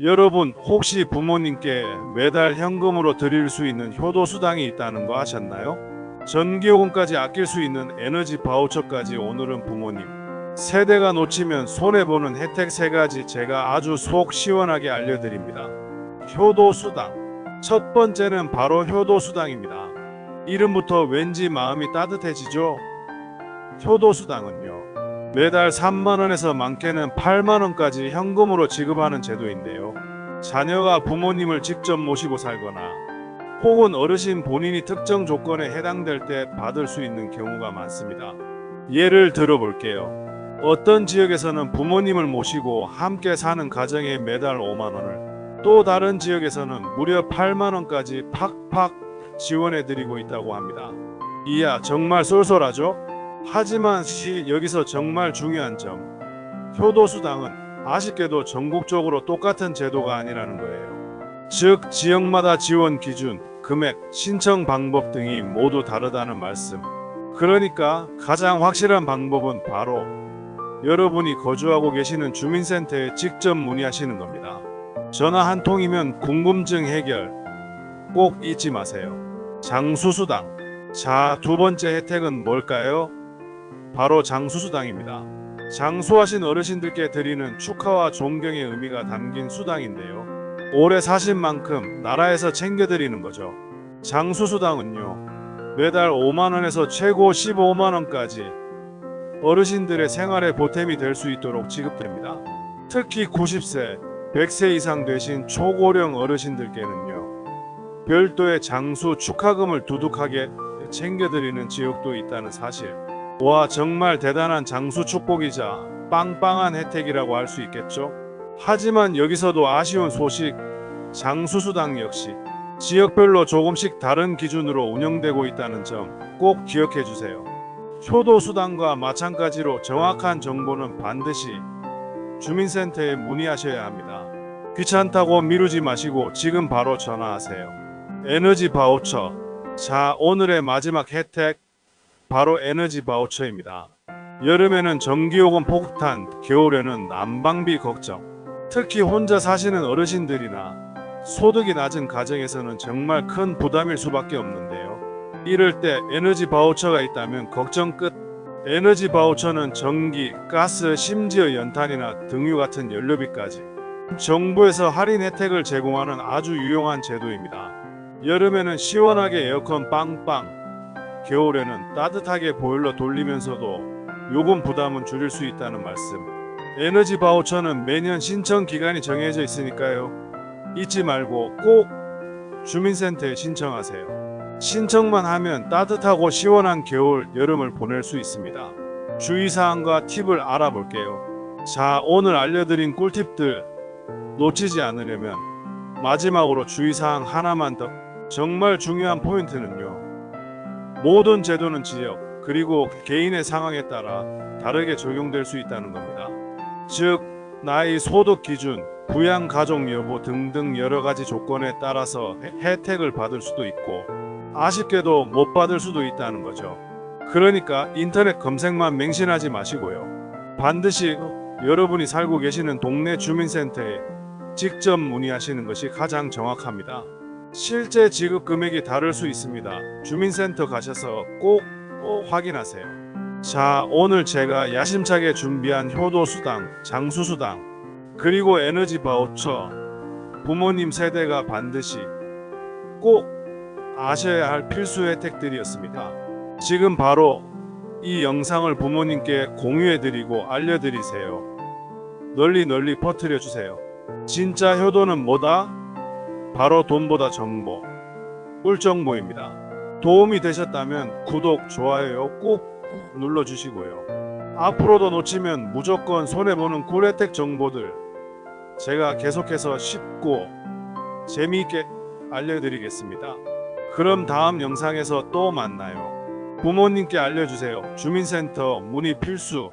여러분 혹시 부모님께 매달 현금으로 드릴 수 있는 효도 수당이 있다는 거 아셨나요? 전기요금까지 아낄 수 있는 에너지 바우처까지 오늘은 부모님 세대가 놓치면 손해보는 혜택 세 가지 제가 아주 속 시원하게 알려드립니다. 효도 수당 첫 번째는 바로 효도 수당입니다. 이름부터 왠지 마음이 따뜻해지죠? 효도 수당은요. 매달 3만원에서 많게는 8만원까지 현금으로 지급하는 제도인데요. 자녀가 부모님을 직접 모시고 살거나 혹은 어르신 본인이 특정 조건에 해당될 때 받을 수 있는 경우가 많습니다. 예를 들어볼게요. 어떤 지역에서는 부모님을 모시고 함께 사는 가정에 매달 5만원을 또 다른 지역에서는 무려 8만원까지 팍팍 지원해드리고 있다고 합니다. 이야 정말 쏠쏠하죠? 하지만 시 여기서 정말 중요한 점 효도수당은 아쉽게도 전국적으로 똑같은 제도가 아니라는 거예요. 즉 지역마다 지원 기준, 금액, 신청 방법 등이 모두 다르다는 말씀. 그러니까 가장 확실한 방법은 바로 여러분이 거주하고 계시는 주민센터에 직접 문의하시는 겁니다. 전화 한 통이면 궁금증 해결 꼭 잊지 마세요. 장수수당. 자, 두 번째 혜택은 뭘까요? 바로 장수수당입니다. 장수하신 어르신들께 드리는 축하와 존경의 의미가 담긴 수당인데요. 오래 사신 만큼 나라에서 챙겨드리는 거죠. 장수수당은요, 매달 5만원에서 최고 15만원까지 어르신들의 생활에 보탬이 될 수 있도록 지급됩니다. 특히 90세, 100세 이상 되신 초고령 어르신들께는요, 별도의 장수 축하금을 두둑하게 챙겨드리는 지역도 있다는 사실. 와 정말 대단한 장수 축복이자 빵빵한 혜택이라고 할 수 있겠죠. 하지만 여기서도 아쉬운 소식 장수수당 역시 지역별로 조금씩 다른 기준으로 운영되고 있다는 점 꼭 기억해 주세요. 효도 수당과 마찬가지로 정확한 정보는 반드시 주민센터에 문의하셔야 합니다. 귀찮다고 미루지 마시고 지금 바로 전화하세요. 에너지 바우처. 자, 오늘의 마지막 혜택 바로 에너지 바우처입니다. 여름에는 전기요금 폭탄, 겨울에는 난방비 걱정. 특히 혼자 사시는 어르신들이나 소득이 낮은 가정에서는 정말 큰 부담일 수밖에 없는데요. 이럴 때 에너지 바우처가 있다면 걱정 끝. 에너지 바우처는 전기, 가스, 심지어 연탄이나 등유 같은 연료비까지 정부에서 할인 혜택을 제공하는 아주 유용한 제도입니다. 여름에는 시원하게 에어컨 빵빵, 겨울에는 따뜻하게 보일러 돌리면서도 요금 부담은 줄일 수 있다는 말씀. 에너지 바우처는 매년 신청 기간이 정해져 있으니까요. 잊지 말고 꼭 주민센터에 신청하세요. 신청만 하면 따뜻하고 시원한 겨울, 여름을 보낼 수 있습니다. 주의사항과 팁을 알아볼게요. 자, 오늘 알려드린 꿀팁들 놓치지 않으려면 마지막으로 주의사항 하나만 더. 정말 중요한 포인트는요. 모든 제도는 지역 그리고 개인의 상황에 따라 다르게 적용될 수 있다는 겁니다. 즉 나이, 소득 기준, 부양 가족 여부 등등 여러 가지 조건에 따라서 혜- 혜택을 받을 수도 있고 아쉽게도 못 받을 수도 있다는 거죠. 그러니까 인터넷 검색만 맹신하지 마시고요. 반드시 여러분이 살고 계시는 동네 주민센터에 직접 문의하시는 것이 가장 정확합니다. 실제 지급 금액이 다를 수 있습니다. 주민센터 가셔서 꼭, 꼭 확인하세요. 자, 오늘 제가 야심차게 준비한 효도수당, 장수수당, 그리고 에너지 바우처, 부모님 세대가 반드시 꼭 아셔야 할 필수 혜택들이었습니다. 지금 바로 이 영상을 부모님께 공유해드리고 알려드리세요. 널리 널리 퍼뜨려 주세요. 진짜 효도는 뭐다? 바로 돈보다 정보, 꿀정보입니다. 도움이 되셨다면 구독, 좋아요 꼭 눌러주시고요. 앞으로도 놓치면 무조건 손해보는 꿀혜택 정보들 제가 계속해서 쉽고 재미있게 알려드리겠습니다. 그럼 다음 영상에서 또 만나요. 부모님께 알려주세요. 주민센터 문의 필수.